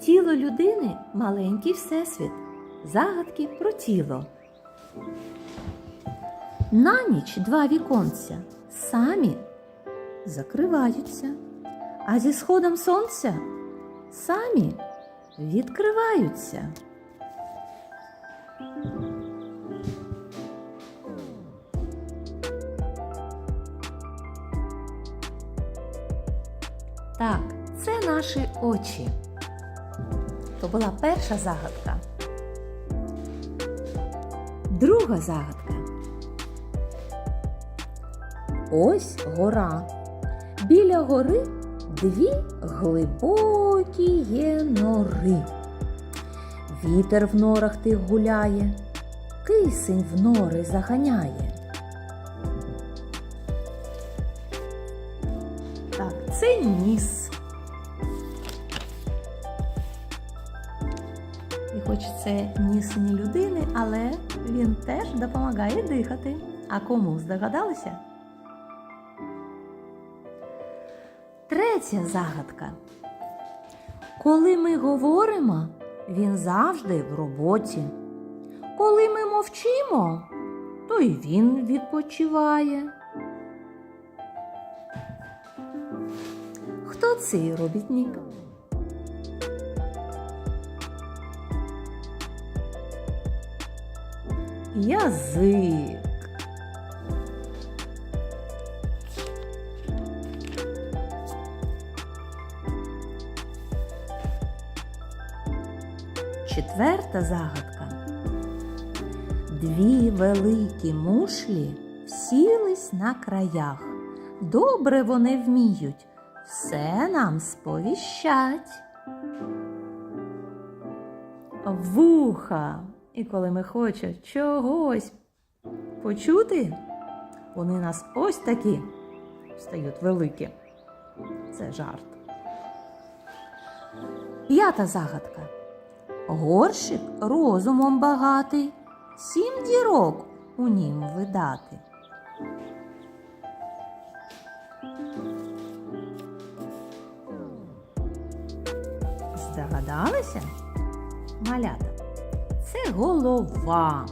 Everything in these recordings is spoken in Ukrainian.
Тіло людини маленький всесвіт. Загадки про тіло. На ніч два віконця самі закриваються, а зі сходом сонця самі відкриваються. Так, це наші очі. То була перша загадка. Друга загадка. Ось гора. Біля гори дві глибокі є нори. Вітер в норах тих гуляє, кисень в нори заганяє. Так, це ніс. І хоч це ніс не людини, але він теж допомагає дихати. А кому здогадалися? Третя загадка. Коли ми говоримо, він завжди в роботі. Коли ми мовчимо, то й він відпочиває. Хто цей робітник? Язик. Четверта загадка. Дві великі мушлі сілись на краях. Добре вони вміють, все нам сповіщать. Вуха. І коли ми хочемо чогось почути, вони нас ось такі стають великі. Це жарт. П'ята загадка. Горщик розумом багатий, сім дірок у нім видати. Здогадалися? Малята. Це голова.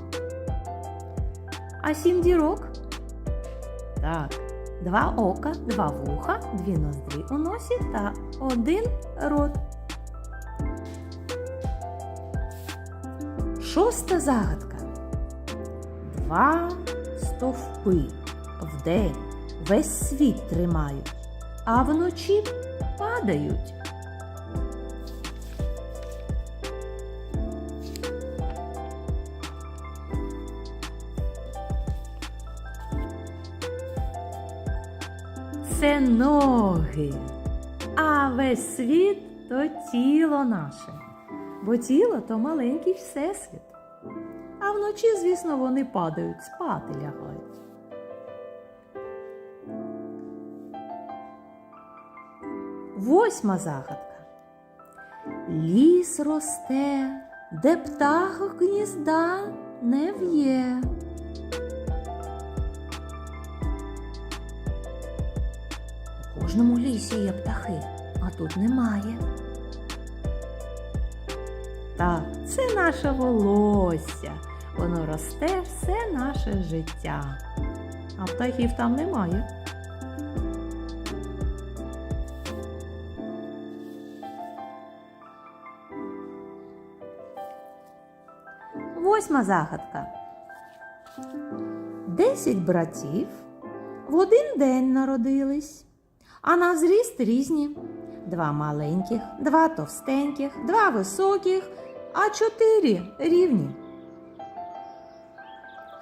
А сім дірок? Так, два ока, два вуха, дві ноздрі у носі та один рот. Шоста загадка. Два стовпи вдень весь світ тримають, а вночі падають. Це ноги, а весь світ то тіло наше бо тіло то маленький всесвіт. А вночі, звісно, вони падають, спати лягають. Восьма загадка. Ліс росте, де птах гнізда не в'є. Кожному лісі є птахи, а тут немає. Так, це наше волосся. Воно росте все наше життя. А птахів там немає. Восьма загадка. Десять братів в один день народились, а на зріст різні. Два маленьких, два товстеньких, два високих, а чотири рівні.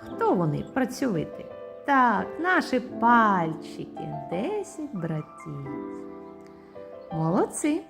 Хто вони працьовити? Так, наші пальчики, десять братів. Молодці.